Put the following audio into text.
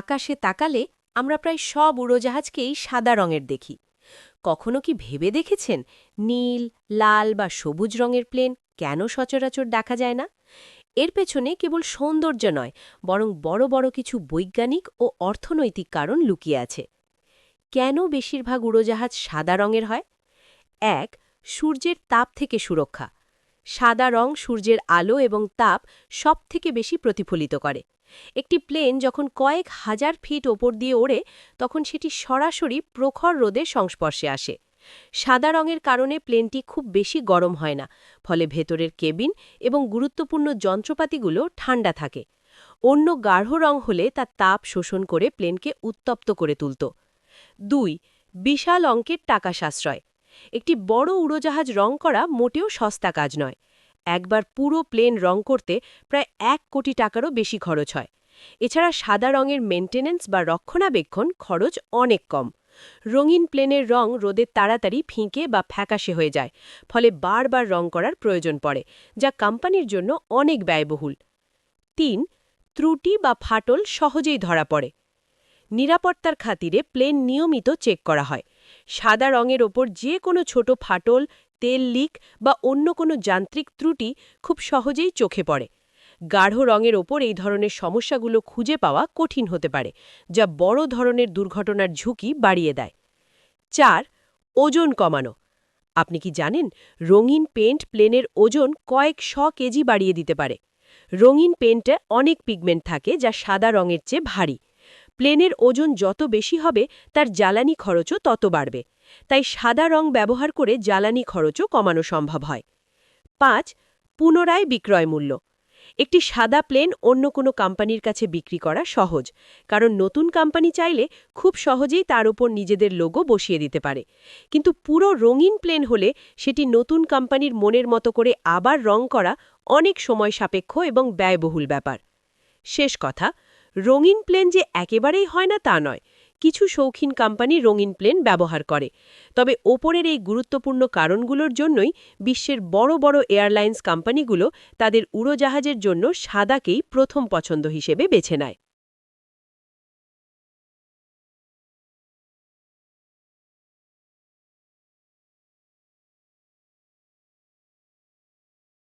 আকাশে তাকালে আমরা প্রায় সব উড়োজাহাজকেই সাদা রঙের দেখি। কখনো কি ভেবে দেখেছেন নীল, লাল বা সবুজ রঙের প্লেন কেন সচরাচর দেখা যায় না? এর পেছনে কেবল সৌন্দর্য নয়, বরং বড় বড় কিছু বৈজ্ঞানিক ও অর্থনৈতিক কারণ লুকিয়ে আছে। কেন বেশিরভাগ উড়োজাহাজ সাদা রঙের হয়? এক, সূর্যের তাপ থেকে সুরক্ষা। সাদা রং সূর্যের আলো এবং তাপ সবথেকে বেশি প্রতিফলিত করে। একটি প্লেন যখন কয়েক হাজার ফিট ওপর দিয়ে ওড়ে, তখন সেটি সরাসরি প্রখর রোদের সংস্পর্শে আসে। সাদা রঙের কারণে প্লেনটি খুব বেশি গরম হয় না, ফলে ভেতরের কেবিন এবং গুরুত্বপূর্ণ যন্ত্রপাতিগুলো ঠান্ডা থাকে। অন্য গাঢ় রং হলে তা তাপ শোষণ করে প্লেনকে উত্তপ্ত করে তুলত। দুই, বিশাল অঙ্কের টাকা সাশ্রয়। একটি বড় উড়োজাহাজ রং করা মোটেও সস্তা কাজ নয়। একবার পুরো প্লেন রং করতে প্রায় এক কোটি টাকারও বেশি খরচ হয়। এছাড়া সাদা রঙের মেনটেন্যান্স বা রক্ষণাবেক্ষণ খরচ অনেক কম। রঙিন প্লেনের রং রোদে তাড়াতাড়ি ফিঁকে বা ফ্যাকাশে হয়ে যায়, ফলে বারবার রং করার প্রয়োজন পড়ে, যা কোম্পানির জন্য অনেক ব্যয়বহুল। তিন, ত্রুটি বা ফাটল সহজেই ধরা পড়ে। নিরাপত্তার খাতিরে প্লেন নিয়মিত চেক করা হয়। সাদা রঙের ওপর যে কোনো ছোট ফাটল তেল লিক বা অন্য কোনো যান্ত্রিক ত্রুটি খুব সহজেই চোখে পড়ে। গাঢ় রঙের ওপর এই ধরনের সমস্যাগুলো খুঁজে পাওয়া কঠিন হতে পারে, যা বড় ধরনের দুর্ঘটনার ঝুঁকি বাড়িয়ে দেয়। চার, ওজন কমানো। আপনি কি জানেন, রঙিন পেন্ট প্লেনের ওজন কয়েক শ কেজি বাড়িয়ে দিতে পারে। রঙিন পেন্টে অনেক পিগমেন্ট থাকে যা সাদা রঙের চেয়ে ভারী। প্লেনের ওজন যত বেশি হবে, তার জ্বালানি খরচও তত বাড়বে। তাই সাদা রং ব্যবহার করে জ্বালানি খরচও কমানো সম্ভব হয়। পাঁচ, পুনরায় বিক্রয় মূল্য। একটি সাদা প্লেন অন্য কোনো কোম্পানির কাছে বিক্রি করা সহজ, কারণ নতুন কোম্পানি চাইলে খুব সহজেই তার উপর নিজেদের লোগো বসিয়ে দিতে পারে। কিন্তু পুরো রঙিন প্লেন হলে সেটি নতুন কোম্পানির মনের মতো করে আবার রং করা অনেক সময় সাপেক্ষ এবং ব্যয়বহুল ব্যাপার। শেষ কথা, রঙিন প্লেন যে একেবারেই হয় না তা নয় কিছু শৌখিন কোম্পানি রঙিন প্লেন ব্যবহার করে। তবে ওপরের এই গুরুত্বপূর্ণ কারণগুলোর জন্যই বিশ্বের বড় বড় এয়ারলাইন্স কোম্পানিগুলো তাদের উড়োজাহাজের জন্য সাদাকেই প্রথম পছন্দ হিসেবে বেছে নেয়।